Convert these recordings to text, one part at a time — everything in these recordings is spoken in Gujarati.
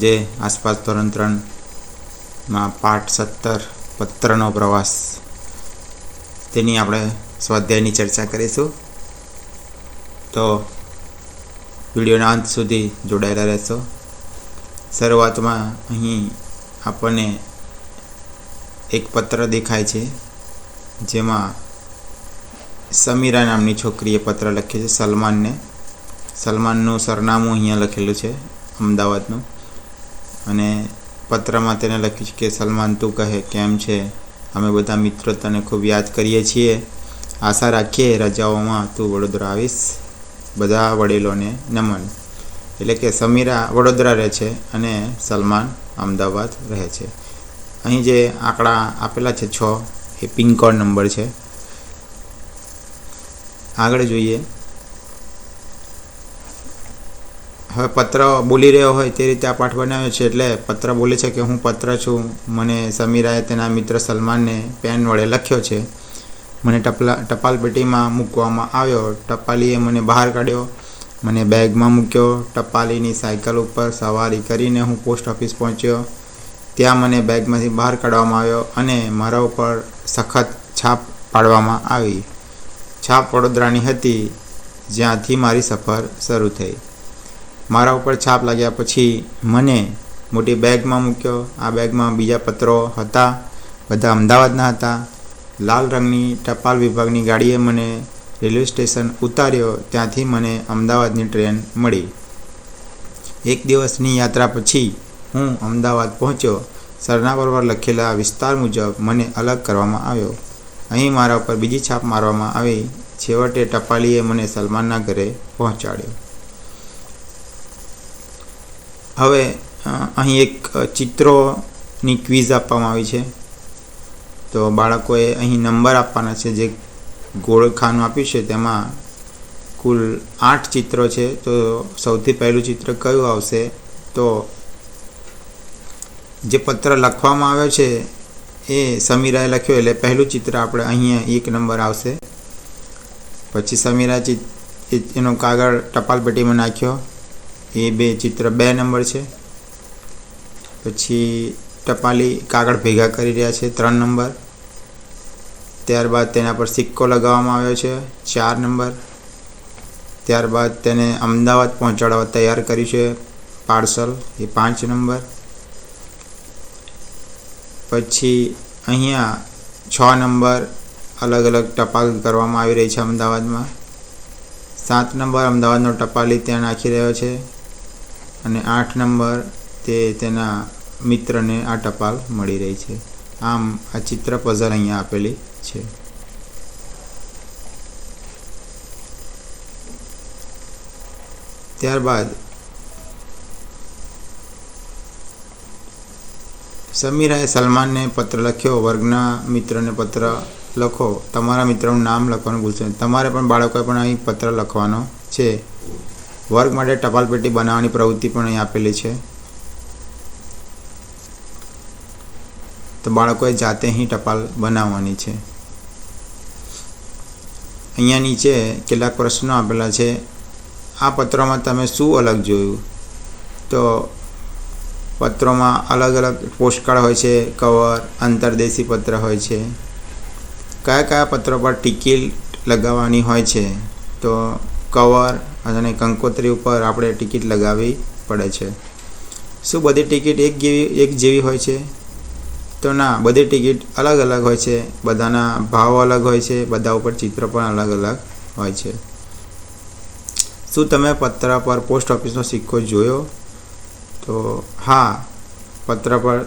આજે આસપાસ ધોરણ ત્રણમાં પાઠ સત્તર પત્રનો પ્રવાસ. તેની આપણે સ્વાધ્યાયની ચર્ચા કરીશું. તો વિડીયોના અંત સુધી જોડાયેલા રહેશો. શરૂઆતમાં અહીં આપણને એક પત્ર દેખાય છે, જેમાં સમીરા નામની છોકરીએ પત્ર લખ્યો છે, સલમાનને. સલમાનનું સરનામું અહીંયા લખેલું છે, અમદાવાદનું. અને પત્રમાં તેને લખ્યું છે કે, સલમાન તું કહે, કેમ છે? અમે બધા મિત્રો તને ખૂબ યાદ કરીએ છીએ. આશા રાખીએ રજાઓમાં તું વડોદરા આવીશ. બધા વડીલોને નમન. એટલે કે, સમીરા વડોદરા રહે છે અને સલમાન અમદાવાદ રહે છે. અહીં જે આંકડા આપેલા છે છ, એ પિનકોડ નંબર છે. આગળ જોઈએ. હવે પત્ર બોલી રહ્યો હોય તે રીતે આ પાઠ બનાવ્યો છે એટલે પત્ર બોલે છે કે હું પત્ર છું. મને સમીરાએ તેના મિત્ર સલમાનને પેન વડે લખ્યો છે. મને ટપલા ટપાલ પેટીમાં મૂકવામાં આવ્યો. ટપાલીએ મને બહાર કાઢ્યો. મને બેગમાં મૂક્યો. ટપાલીની સાયકલ ઉપર સવારી કરીને હું પોસ્ટ ઓફિસ પહોંચ્યો. ત્યાં મને બેગમાંથી બહાર કાઢવામાં આવ્યો અને મારા ઉપર સખત છાપ પાડવામાં આવી. છાપ વડોદરાની હતી જ્યાંથી મારી સફર શરૂ થઈ. મારા ઉપર છાપ લાગ્યા પછી મને મોટી બેગમાં મૂક્યો. આ બેગમાં બીજા પત્રો હતા, બધા અમદાવાદના હતા. લાલ રંગની ટપાલ વિભાગની ગાડીએ મને રેલવે સ્ટેશન ઉતાર્યો, ત્યાંથી મને અમદાવાદની ટ્રેન મળી. એક દિવસની યાત્રા પછી હું અમદાવાદ પહોંચ્યો. સરના પર લખેલા વિસ્તાર મુજબ મને અલગ કરવામાં આવ્યો. અહીં મારા ઉપર બીજી છાપ મારવામાં આવી. છેવટે ટપાલીએ મને સલમાનના ઘરે પહોંચાડ્યો. હવે અહીં એક ચિત્રોની ક્વિઝ આપવામાં આવી છે. તો બાળકોએ અહીં નંબર આપવાના છે. જે ગોળખાનું આપ્યું છે, તેમાં કુલ આઠ ચિત્રો છે. તો સૌથી પહેલું ચિત્ર કયું આવશે? તો જે પત્ર લખવામાં આવ્યો છે, એ સમીરાએ લખ્યો. એટલે પહેલું ચિત્ર આપણે અહીંયા એક નંબર આવશે. પછી સમીરા ચિત એનો કાગળ ટપાલ પેટીમાં નાખ્યો. એ બે ચિત્ર, બે નંબર છે. પછી ટપાલી કાગળ ભેગા કરી રહ્યા છે, ત્રણ નંબર. ત્યારબાદ તેના પર સિક્કો લગાવવામાં આવ્યો છે, ચાર નંબર. ત્યારબાદ તેને અમદાવાદ પહોંચાડવા તૈયાર કર્યું છે, પાર્સલ, એ પાંચ નંબર. પછી અહીંયા છ નંબર અલગ અલગ ટપાલ કરવામાં આવી રહી છે અમદાવાદમાં. સાત નંબર અમદાવાદનો ટપાલી ત્યાં નાખી રહ્યો છે. અને આઠ નંબર તે તેના મિત્રને આ ટપાલ મળી રહી છે. આમ આ ચિત્ર પઝલ અહીંયા આપેલી છે. ત્યારબાદ સમીરાએ સલમાનને પત્ર લખ્યો, વર્ગના મિત્રને પત્ર લખો. તમારા મિત્રનું નામ લખવાનું ભૂલશો તમારે પણ બાળકોએ પણ અહીં પત્ર લખવાનો છે. વર્ગ માટે ટપાલ પેટી બનાવવાની પ્રવૃત્તિ પણ અહીં આપેલી છે. તો બાળકોએ જાતે અહીં ટપાલ બનાવવાની છે. અહીંયા નીચે કેટલાક પ્રશ્નો આપેલા છે. આ પત્રોમાં તમે શું અલગ જોયું? તો પત્રોમાં અલગ અલગ પોસ્ટકાર્ડ હોય છે, કવર અંતરદેશી પત્ર હોય છે. કયા કયા પત્રો પર ટિકિટ લગાવવાની હોય છે? તો કવર અને કંકોત્રી ઉપર આપણે ટિકિટ લગાવવી પડે છે. શું બધી ટિકિટ એક જેવી એક જેવી હોય છે? તો ના, બધી ટિકિટ અલગ અલગ હોય છે. બધાના ભાવ અલગ હોય છે. બધા ઉપર ચિત્ર પણ અલગ અલગ હોય છે. શું તમે પત્ર પર પોસ્ટ ઓફિસનો સિક્કો જોયો? તો હા, પત્ર પર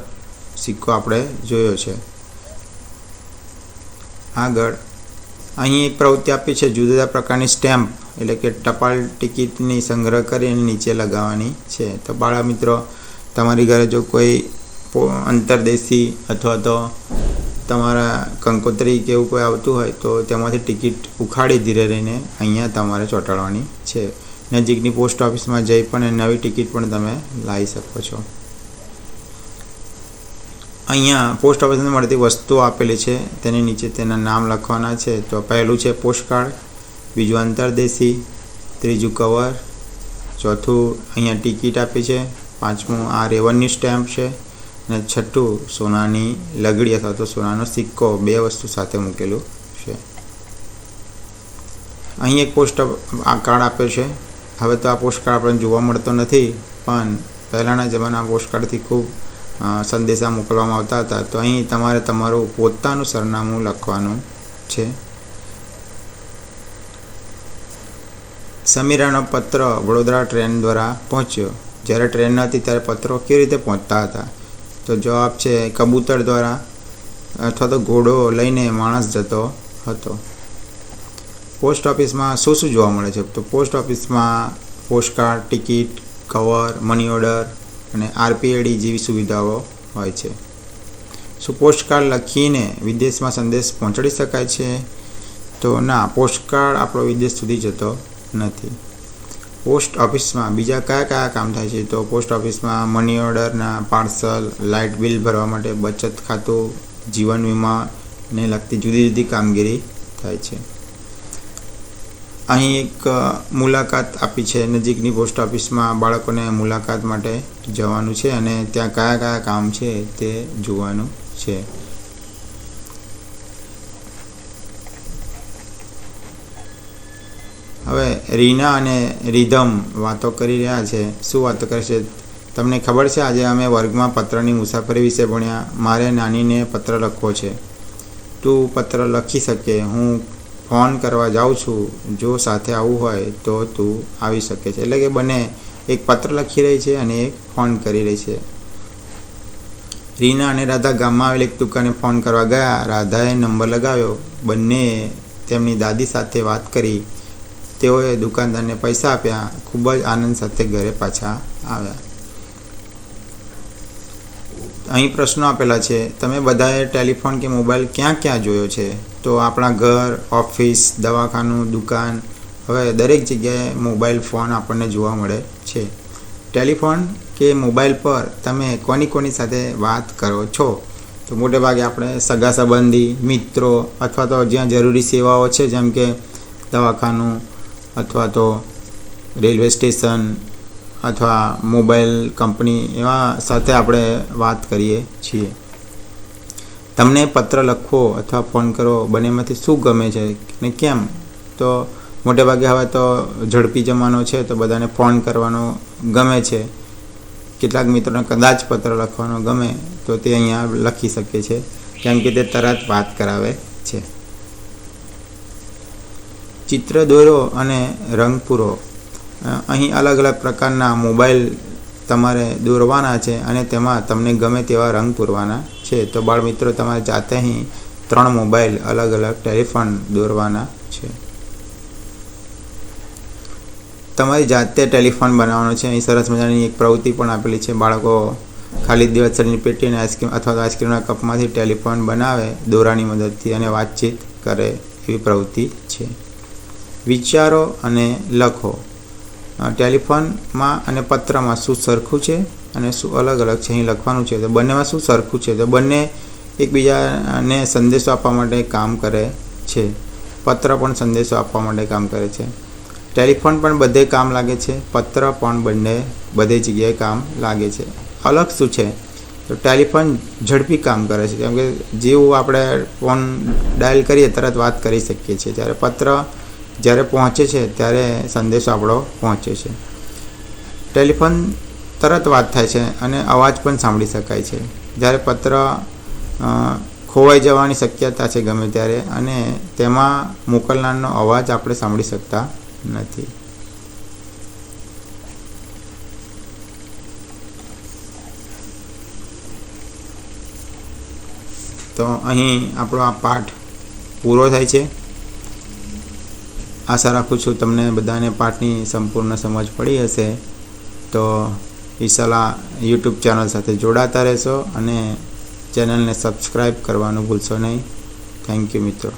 સિક્કો આપણે જોયો છે. આગળ. અહીં એક પ્રવૃત્તિ આપી છે. જુદા જુદા પ્રકારની સ્ટેમ્પ. એટલે કે ટપાલ ટિકિટની સંગ્રહ કરીને નીચે લગાવવાની છે. તો બાળા મિત્રો, તમારી ઘરે જો કોઈ અંતરદેશી અથવા તો તમારા કંકોત્રી કે એવું કોઈ આવતું હોય, તો તેમાંથી ટિકિટ ઉખાડી ધીરે રહીને અહીંયા તમારે ચોંટાડવાની છે. નજીકની પોસ્ટ ઓફિસમાં જઈ પણ નવી ટિકિટ પણ તમે લાવી શકો છો. અહીંયા પોસ્ટ ઓફિસમાં મળતી વસ્તુઓ આપેલી છે. તેની નીચે તેના નામ લખવાના છે. તો પહેલું છે પોસ્ટકાર્ડ. બીજું અંતરદેશી ત્રીજું કવર, ચોથું અહીંયા ટિકિટ આપી છે, પાંચમું આ રેવન્યુ સ્ટેમ્પ છે, અને છઠ્ઠું સોનાની લગડી અથવા તો સોનાનો સિક્કો, બે વસ્તુ સાથે મૂકેલું છે. અહીં એક પોસ્ટ આ કાર્ડ આપ્યો છે. હવે તો આ પોસ્ટ કાર્ડ આપણને જોવા મળતો નથી, પણ પહેલાંના જમાના પોસ્ટકાર્ડથી ખૂબ સંદેશા મોકલવામાં આવતા હતા. તો અહીં તમારે તમારું પોતાનું સરનામું લખવાનું છે. સમીરાનો પત્ર વડોદરા ટ્રેન દ્વારા પહોંચ્યો. જ્યારે ટ્રેન હતી ત્યારે પત્રો કેવી રીતે પહોંચતા હતા? તો જવાબ છે, કબૂતર દ્વારા અથવા તો ઘોડો લઈને માણસ જતો હતો. પોસ્ટ ઓફિસમાં શું શું જોવા મળે છે? તો પોસ્ટ ઓફિસમાં postcard, ticket, cover, money order અને આરપીએડી જેવી સુવિધાઓ હોય છે. શું પોસ્ટકાર્ડ લખીને વિદેશમાં સંદેશ પહોંચાડી શકાય છે? તો ના, પોસ્ટકાર્ડ આપણો વિદેશ સુધી જતો નથી. પોસ્ટ ઓફિસમાં બીજા કયા કયા કામ થાય છે? તો પોસ્ટ ઓફિસમાં મની ઓર્ડરના પાર્સલ લાઇટ બિલ ભરવા માટે બચત ખાતું, જીવન વીમાને લગતી જુદી જુદી કામગીરી થાય છે. અહીં એક મુલાકાત આપી છે. નજીકની પોસ્ટ ઓફિસમાં બાળકોને મુલાકાત માટે જવાનું છે અને ત્યાં કયા કયા કામ છે તે જોવાનું છે. હવે રીના અને રિધમ વાતો કરી રહ્યા છે. શું વાતો કરે છે? તમને ખબર છે, આજે અમે વર્ગમાં પત્રની મુસાફરી વિશે ભણ્યા. મારે નાનીને પત્ર લખવો છે. તું પત્ર લખી શકે. હું ફોન કરવા જાઉં છું. જો સાથે આવવું હોય તો તું આવી શકે છે. એટલે કે બંને એક પત્ર લખી રહી છે અને એક ફોન કરી રહી છે. રીના અને રાધા ગામમાં આવેલી એક દુકાને ફોન કરવા ગયા. રાધાએ નંબર લગાવ્યો. બંને તેમની દાદી સાથે વાત કરી. તેઓએ દુકાનદારને પૈસા આપ્યા. ખૂબ જ આનંદ સાથે ઘરે પાછા આવ્યા. અહીં પ્રશ્નો આપેલા છે, તમે બધાએ ટેલિફોન કે મોબાઈલ ક્યાં ક્યાં જોયો છે? તો આપણા ઘર, ઓફિસ, દવાખાનું, દુકાન, હવે દરેક જગ્યાએ મોબાઈલ ફોન આપણને જોવા મળે છે. ટેલિફોન કે મોબાઈલ પર તમે કોની કોની સાથે વાત કરો છો? તો મોટે ભાગે આપણે સગા સંબંધી, મિત્રો અથવા તો જ્યાં જરૂરી સેવાઓ છે, જેમ કે દવાખાનું અથવા તો રેલવે સ્ટેશન અથવા મોબાઈલ કંપની એવા સાથે આપણે વાત કરીએ છીએ. તમને પત્ર લખવો અથવા ફોન કરવો બંનેમાંથી શું ગમે છે ને કેમ? તો મોટેભાગે હવે તો ઝડપી જમાનો છે તો બધાને ફોન કરવાનો ગમે છે. કેટલાક મિત્રોને કદાચ પત્ર લખવાનો ગમે તો તે અહીંયા લખી શકે છે. કેમ કે તે તરત વાત કરાવે છે. ચિત્ર દોરો અને રંગ પૂરો. અહીં અલગ અલગ પ્રકારના મોબાઈલ તમારે દોરવાના છે અને તેમાં તમને ગમે તેવા રંગ પૂરવાના છે. તો બાળ મિત્રો, તમારે જાતે અહીં ત્રણ મોબાઈલ અલગ અલગ ટેલિફોન દોરવાના છે. તમારી જાતે ટેલિફોન બનાવવાનો છે. અહીં સરસ મજાની એક પ્રવૃત્તિ પણ આપેલી છે. બાળકો ખાલી દિવસની પેટી અને આઈસ્ક્રીમ અથવા તો આઈસ્ક્રીમના કપમાંથી ટેલિફોન બનાવે દોરાની મદદથી અને વાતચીત કરે એવી પ્રવૃત્તિ છે. વિચારો અને લખો. ટેલિફોનમાં અને પત્રમાં શું સરખું છે અને શું અલગ અલગ છે? અહીં લખવાનું છે. તો બંનેમાં શું સરખું છે? તો બંને એકબીજાને સંદેશો આપવા માટે કામ કરે છે. પત્ર પણ સંદેશો આપવા માટે કામ કરે છે. ટેલિફોન પણ બધે કામ લાગે છે. પત્ર પણ બંને બધે જગ્યાએ કામ લાગે છે. અલગ શું છે? તો ટેલિફોન ઝડપી કામ કરે છે. કેમ કે જેવું આપણે ફોન ડાયલ કરીએ, તરત વાત કરી શકીએ છીએ. જ્યારે પત્ર જ્યારે પહોંચે છે, ત્યારે સંદેશો આપણો પહોંચે છે. ટેલિફોન તરત વાત થાય છે અને અવાજ પણ સાંભળી શકાય છે. જ્યારે પત્ર ખોવાઈ જવાની શક્યતા છે ગમે ત્યારે અને તેમાં મોકલનારનો અવાજ આપણે સાંભળી શકતા નથી. તો અહીં આપણો આ પાઠ પૂરો થાય છે. આશા રાખું છું તમને બધાને પાઠની સંપૂર્ણ સમજ પડી હશે. તો ઈશાલા યુટ્યુબ ચેનલ સાથે જોડાતા રહેશો અને ચેનલને સબસ્ક્રાઈબ કરવાનું ભૂલશો નહીં. થેન્ક યુ મિત્રો.